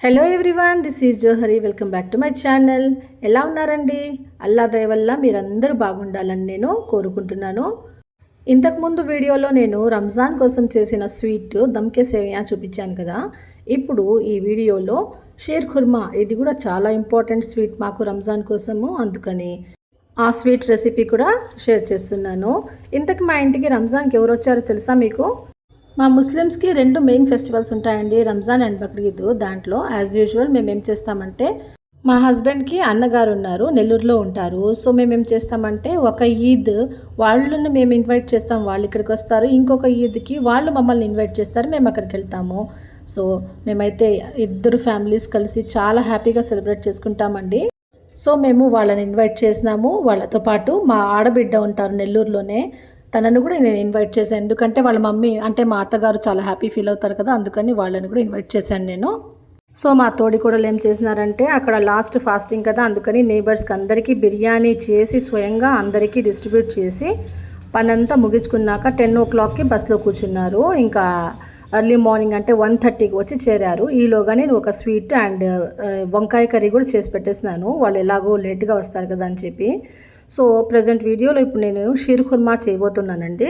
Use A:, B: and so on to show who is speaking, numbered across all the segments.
A: Hello everyone this is Johari welcome back to my channel ఎలా ఉన్నారండి? అల్లా దయ వల్ల మీరందరూ బాగుండాలని నేను కోరుకుంటున్నాను. ఇంతకుముందు వీడియోలో నేను రంజాన్ కోసం చేసిన స్వీట్ దమ్కే సేవియా చూపించాను కదా. ఇప్పుడు ఈ వీడియోలో షేర్ ఖుర్మా ఇది కూడా చాలా ఇంపార్టెంట్ స్వీట్ మాకు రంజాన్ కోసము. అందుకని ఆ స్వీట్ రెసిపీ కూడా షేర్ చేస్తున్నాను. ఇంతకు మా ఇంటికి రంజాన్కి ఎవరు వచ్చారో తెలుసా మీకు? మా ముస్లిమ్స్కి రెండు మెయిన్ ఫెస్టివల్స్ ఉంటాయండి రంజాన్ అండ్ బక్రీద్. దాంట్లో యాజ్ యూజువల్ మేము ఏం చేస్తామంటే మా హస్బెండ్కి అన్నగారు ఉన్నారు నెల్లూరులో ఉంటారు. సో మేము ఏం చేస్తామంటే ఒక ఈద్ వాళ్ళని మేము ఇన్వైట్ చేస్తాం వాళ్ళు ఇక్కడికి వస్తారు. ఇంకొక ఈద్కి వాళ్ళు మమ్మల్ని ఇన్వైట్ చేస్తారు మేము అక్కడికి వెళ్తాము. సో మేమైతే ఇద్దరు ఫ్యామిలీస్ కలిసి చాలా హ్యాపీగా సెలబ్రేట్ చేసుకుంటామండి. సో మేము వాళ్ళని ఇన్వైట్ చేసినాము. వాళ్ళతో పాటు మా ఆడబిడ్డ ఉంటారు నెల్లూరులోనే తనను కూడా నేను ఇన్వైట్ చేశాను. ఎందుకంటే వాళ్ళ మమ్మీ అంటే మా అత్తగారు చాలా హ్యాపీ ఫీల్ అవుతారు కదా అందుకని వాళ్ళని కూడా ఇన్వైట్ చేశాను నేను. సో మా తోడి కూడా ఏం చేసినారంటే అక్కడ లాస్ట్ ఫాస్టింగ్ కదా అందుకని నేబర్స్కి అందరికీ బిర్యానీ చేసి స్వయంగా అందరికీ డిస్ట్రిబ్యూట్ చేసి పనంతా ముగించుకున్నాక టెన్ ఓ క్లాక్కి బస్లో కూర్చున్నారు. ఇంకా ఎర్లీ మార్నింగ్ అంటే వన్ థర్టీకి వచ్చి చేరారు. ఈలోగా నేను ఒక స్వీట్ అండ్ uh, వంకాయ కర్రీ కూడా చేసి పెట్టేసినాను. వాళ్ళు ఎలాగో లేట్గా వస్తారు కదా అని చెప్పి. సో ప్రజెంట్ వీడియోలో ఇప్పుడు నేను షీర్ ఖుర్మా చేయబోతున్నానండి.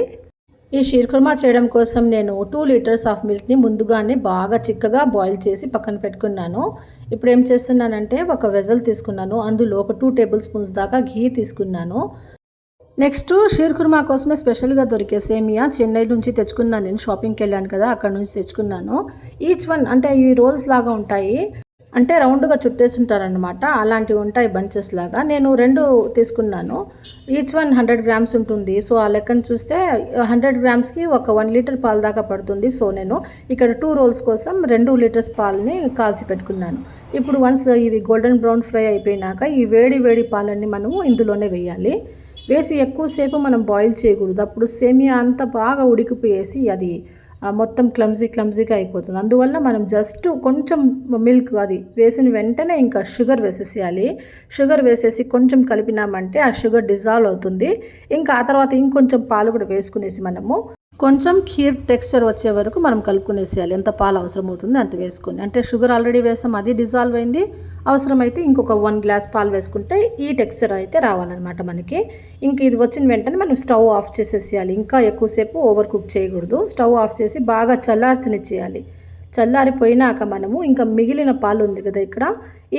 A: ఈ షీర్ ఖుర్మా చేయడం కోసం నేను టూ లీటర్స్ ఆఫ్ మిల్క్ని ముందుగానే బాగా చిక్కగా బాయిల్ చేసి పక్కన పెట్టుకున్నాను. ఇప్పుడు ఏం చేస్తున్నానంటే ఒక వెజల్ తీసుకున్నాను. అందులో ఒక టూ టేబుల్ స్పూన్స్ దాకా ఘీ తీసుకున్నాను. నెక్స్ట్ షీర్ కుర్మా కోసమే స్పెషల్గా దొరికే సేమియా చెన్నై నుంచి తెచ్చుకున్నాను నేను షాపింగ్కి వెళ్ళాను కదా అక్కడ నుంచి తెచ్చుకున్నాను. ఈచ్ వన్ అంటే ఈ రోల్స్ లాగా ఉంటాయి. అంటే రౌండ్గా చుట్టేసి ఉంటారనమాట అలాంటివి ఉంటాయి బంచెస్ లాగా. నేను రెండు తీసుకున్నాను. ఈచ్ వన్ హండ్రెడ్ గ్రామ్స్ ఉంటుంది. సో ఆ లెక్కను చూస్తే హండ్రెడ్ గ్రామ్స్కి ఒక వన్ లీటర్ పాలు దాకా పడుతుంది. సో నేను ఇక్కడ టూ రోల్స్ కోసం రెండు లీటర్స్ పాలని కాల్చి పెట్టుకున్నాను. ఇప్పుడు వన్స్ ఇవి గోల్డెన్ బ్రౌన్ ఫ్రై అయిపోయినాక ఈ వేడి వేడి పాలన్నీ మనము ఇందులోనే వేయాలి. వేసి ఎక్కువసేపు మనం బాయిల్ చేయకూడదు. అప్పుడు సేమియా అంతా బాగా ఉడికిపోయేసి అది మొత్తం క్లమ్జీ క్లమ్జీగా అయిపోతుంది. అందువల్ల మనం జస్ట్ కొంచెం మిల్క్ అది వేసిన వెంటనే ఇంకా షుగర్ వేసేసేయాలి. షుగర్ వేసేసి కొంచెం కలిపినామంటే ఆ షుగర్ డిజాల్వ్ అవుతుంది. ఇంకా ఆ తర్వాత ఇంకొంచెం పాలు కూడా వేసుకునేసి మనము కొంచెం ఖీర్ టెక్స్చర్ వచ్చే వరకు మనం కలుపుకునేసేయాలి. ఎంత పాలు అవసరం అవుతుంది అంత వేసుకుని అంటే షుగర్ ఆల్రెడీ వేసాం అది డిజాల్వ్ అయింది. అవసరమైతే ఇంకొక వన్ గ్లాస్ పాలు వేసుకుంటే ఈ టెక్స్చర్ అయితే రావాలన్నమాట మనకి. ఇంక ఇది వచ్చిన వెంటనే మనం స్టవ్ ఆఫ్ చేసేసేయాలి. ఇంకా ఎక్కువసేపు ఓవర్ కుక్ చేయకూడదు. స్టవ్ ఆఫ్ చేసి బాగా చల్లార్చనిచ్చేయాలి. చల్లారిపోయినాక మనము ఇంకా మిగిలిన పాలు ఉంది కదా ఇక్కడ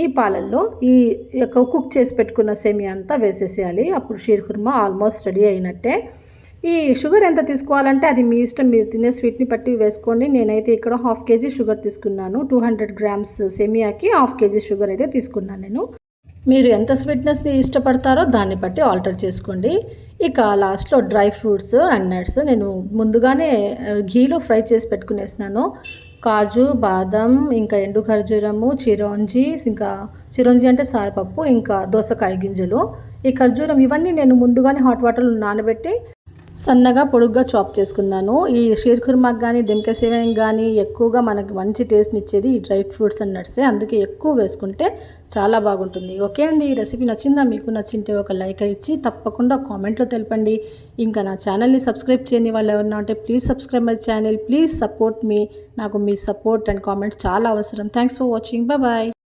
A: ఈ పాలల్లో ఈ యొక్క కుక్ చేసి పెట్టుకున్న సేమియా అంతా వేసేసేయాలి. అప్పుడు షీర్ కుర్మా ఆల్మోస్ట్ రెడీ అయినట్టే. ఈ షుగర్ ఎంత తీసుకోవాలంటే అది మీ ఇష్టం మీరు తినే స్వీట్ని బట్టి వేసుకోండి. నేనైతే ఇక్కడ హాఫ్ కేజీ షుగర్ తీసుకున్నాను. టూ హండ్రెడ్ గ్రామ్స్ సెమియాకి హాఫ్ కేజీ షుగర్ అయితే తీసుకున్నాను నేను. మీరు ఎంత స్వీట్నెస్ని ఇష్టపడతారో దాన్ని బట్టి ఆల్టర్ చేసుకోండి. ఇక లాస్ట్లో డ్రై ఫ్రూట్స్ అండ్ నట్స్ నేను ముందుగానే ఘీలో ఫ్రై చేసి పెట్టుకునేసినాను. కాజు బాదం ఇంకా ఎండు ఖర్జూరము చిరోంజి ఇంకా చిరోంజి అంటే సారపప్పు ఇంకా దోసకాయ గింజలు. ఈ ఖర్జూరం ఇవన్నీ నేను ముందుగానే హాట్ వాటర్లో నానబెట్టి సన్నగా పొడుగ్గా చాప్ చేసుకున్నాను. ఈ షీర్ కుర్మాకి కానీ దిమ్క సేవయం కానీ ఎక్కువగా మనకి మంచి టేస్ట్ని ఇచ్చేది ఈ డ్రై ఫ్రూట్స్ అండ్ నట్సే అందుకే ఎక్కువ వేసుకుంటే చాలా బాగుంటుంది. ఓకే అండి ఈ రెసిపీ నచ్చిందా? మీకు నచ్చింటే ఒక లైక్ ఇచ్చి తప్పకుండా కామెంట్లో తెలపండి. ఇంకా నా ఛానల్ని సబ్స్క్రైబ్ చేయని వాళ్ళు ఎవరన్నా ఉంటే please subscribe my channel. Please support me. నాకు మీ సపోర్ట్ అండ్ కామెంట్స్ చాలా అవసరం. Thanks for watching. బాయ్.